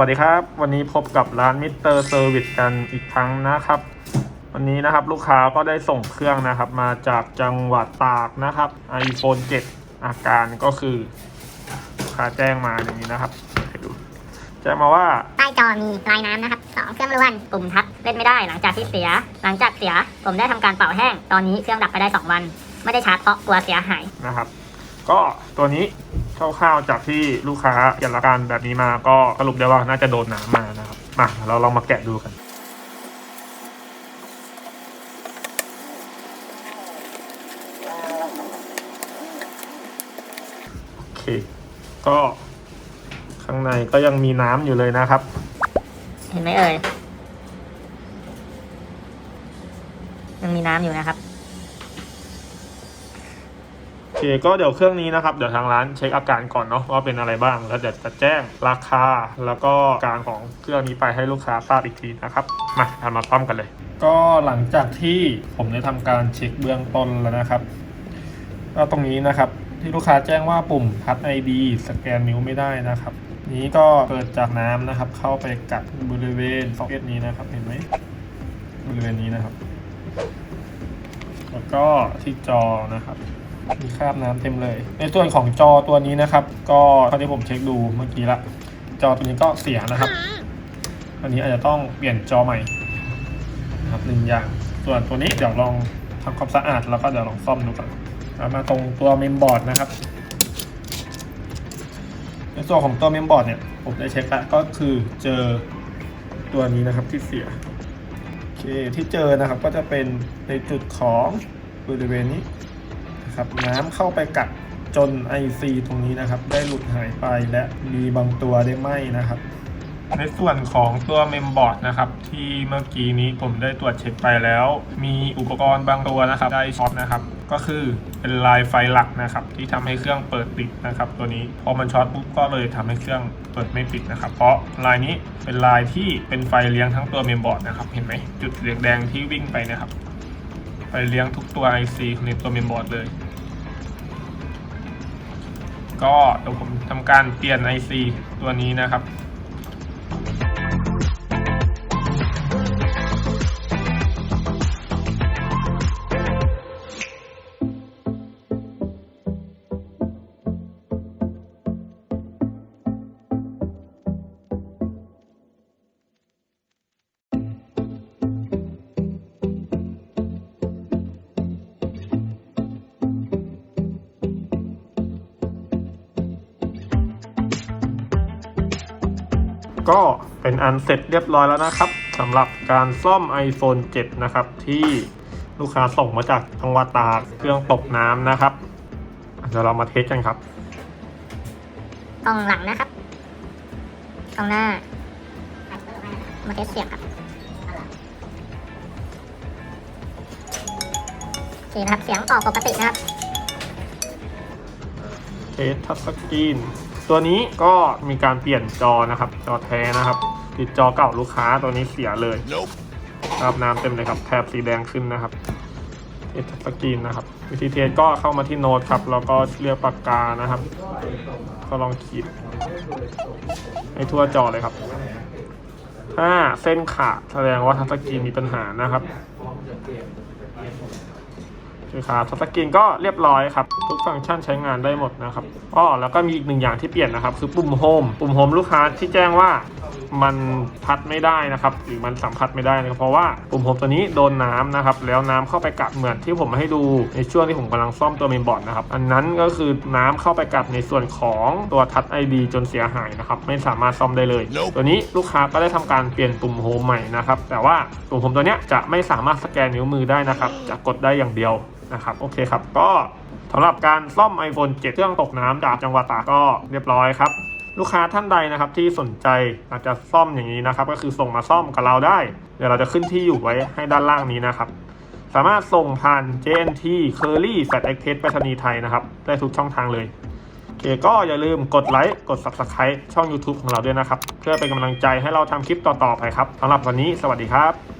วัสดีครับ วันนี้พบกับร้านมิเตอร์เซอร์วิสกันอีกครั้งนะครับ วันนี้นะครับลูกค้าก็ได้ส่งเครื่องนะครับ มาจากจังหวัดตากนะครับ iPhone 7 อาการก็คือลูกค้าแจ้งมาอย่างนี้นะครับให้ดูแจ้งมาว่าใต้จอมีลายน้ำนะครับสองเครื่องล้วนปุ่มทับเล่นไม่ได้หลังจากที่เสีย หลังจากเสียผมได้ทำการเป่าแห้ง ตอนนี้เครื่องดับไปได้ 2 วัน ไม่ได้ชาร์จเพราะกลัวเสียหายนะครับ ก็ตัวนี้คร่าวๆจากที่ลูกค้าเขียนอาการแบบนี้มาก็สรุปได้ว่าน่าจะโดนน้ำมานะครับมาเราลองมาแกะดูกันโอเค ก็ข้างในก็ยังมีน้ำอยู่เลยนะครับ เห็นไหมเอ่ยยังมีน้ำอยู่นะครับ เคก็เดี๋ยวเครื่องนี้นะครับเดี๋ยวทางร้านเช็คอาการก่อนเนาะว่าเป็นอะไรบ้าง แล้วเดี๋ยวจะแจ้งราคา แล้วก็การของเครื่องนี้ไปให้ลูกค้าทราบอีกทีนะครับมาทำมาต้อมกันเลย ก็หลังจากที่ผมได้ทำการเช็คเบื้องต้นแล้วนะครับก็ตรงนี้นะครับที่ลูกค้าแจ้งว่าปุ่มพัด ID สแกนนิ้วไม่ได้นะครับ นี้ก็เกิดจากน้ำนะครับ เข้าไปกัดบริเวณซ็อกเก็ตนี้นะครับ เห็นไหมบริเวณนี้นะครับ แล้วก็ที่จอนะครับ มีคราบน้ำเต็มเลย ในส่วนของจอตัวนี้นะครับ ก็เท่าที่ผมเช็คดูเมื่อกี้ละ จอตัวนี้ก็เสียนะครับ อันนี้อาจจะต้องเปลี่ยนจอใหม่นะครับหนึ่งอย่าง ส่วนตัวนี้เดี๋ยวลองทำความสะอาดแล้วก็เดี๋ยวลองซ่อมดูกันเอามาตรงตัวเมมบอร์ดนะครับ ในส่วนของตัวเมมบอร์ดเนี่ยผมได้เช็คแล้วก็คือเจอตัวนี้นะครับที่เสียโอเคที่เจอนะครับก็จะเป็นในจุดของบริเวณนี้ นะครับ น้ำเข้าไปกัดจน IC ตรงนี้นะครับ ได้หลุดหายไปและมีบางตัวได้ไหมนะครับ ในส่วนของตัวเมมบอร์ดนะครับที่เมื่อกี้นี้ผมได้ตรวจเช็คไปแล้ว มีอุปกรณ์บางตัวนะครับได้ช็อตนะครับ ก็คือเป็นลายไฟหลักนะครับ ที่ทำให้เครื่องเปิดปิดนะครับ ตัวนี้พอมันช็อตปุ๊บก็เลยทำให้เครื่องเปิดไม่ปิดนะครับ เพราะลายนี้เป็นลายที่เป็นไฟเลี้ยงทั้งตัวเมมบอร์ดนะครับเห็นไหมจุดเหลืองแดงที่วิ่งไปนะครับไฟเลี้ยงทุกตัว IC ในตัวเมมบอร์ดเลย ก็เดี๋ยวผมทำการเปลี่ยน IC ตัวนี้นะครับ ก็เป็นอันเสร็จเรียบร้อยแล้วนะครับสำหรับการซ่อม iPhone 7 นะครับ ที่ลูกค้าส่งมาจากจังหวัดตากเครื่องตกน้ำนะครับเดี๋ยวเรามาเทสกันครับกล้องหลังนะครับกล้องหน้า มาเทสเสียงครับโอเคนะครับ เสียงออกปกตินะครับเทสทัชสกรีน ตัวนี้ก็มีการเปลี่ยนจอนะครับจอแท้นะครับ ติดจอเก่าลูกค้าตัวนี้เสียเลยครับน้ำเต็มเลยครับแถบสีแดงขึ้นนะครับเทสทัชสกรีนนะครับ วิธีเทสก็เข้ามาที่โน้ตครับแล้วก็เลือกปากกานะครับ ก็ลองขีดให้ทั่วจอเลยครับ ถ้าเส้นขาดแสดงว่าทัชสกรีนมีปัญหานะครับ คือครับทัชสกรีนก็เรียบร้อยครับ ทุกฟังก์ชันใช้งานได้หมดนะครับอ้อแล้วก็มีอีกหนึ่งอย่างที่เปลี่ยนนะครับ คือปุ่มโฮมปุ่มโฮมลูกค้าที่แจ้งว่ามันพัดไม่ได้นะครับ หรือมันสัมผัสไม่ได้นะครับเพราะว่าปุ่มโฮมตัวนี้โดนน้ำนะครับ แล้วน้ำเข้าไปกัดเหมือนที่ผมให้ดูในช่วงที่ผมกำลังซ่อมตัวเมนบอร์ดนะครับ อันนั้นก็คือน้ำเข้าไปกัดในส่วนของตัวทัชไอดีจนเสียหายนะครับ ไม่สามารถซ่อมได้เลยตัวนี้ลูกค้าก็ได้ทำการเปลี่ยนปุ่มโฮมใหม่นะครับ แต่ว่าปุ่มโฮมตัวนี้จะไม่สามารถสแกนนิ้วมือได้นะครับ จะกดได้อย่างเดียว นะครับโอเคครับก็สำหรับการซ่อม iPhone 7 เครื่องตกน้ำจากจังหวัดตากก็เรียบร้อยครับ ลูกค้าท่านใดนะครับที่สนใจอาจจะซ่อมอย่างนี้นะครับ ก็คือส่งมาซ่อมกับเราได้ เดี๋ยวเราจะขึ้นที่อยู่ไว้ให้ด้านล่างนี้นะครับสามารถส่งผ่าน JNT Curly Fat Express ไปรษณีย์ไทยนะครับ ได้ทุกช่องทางเลยโอเคก็อย่าลืมกดไลค์กด Subscribe ช่อง YouTube ของเราด้วยนะครับ เพื่อเป็นกำลังใจให้เราทำคลิปต่อๆไปครับสำหรับวันนี้สวัสดีครับ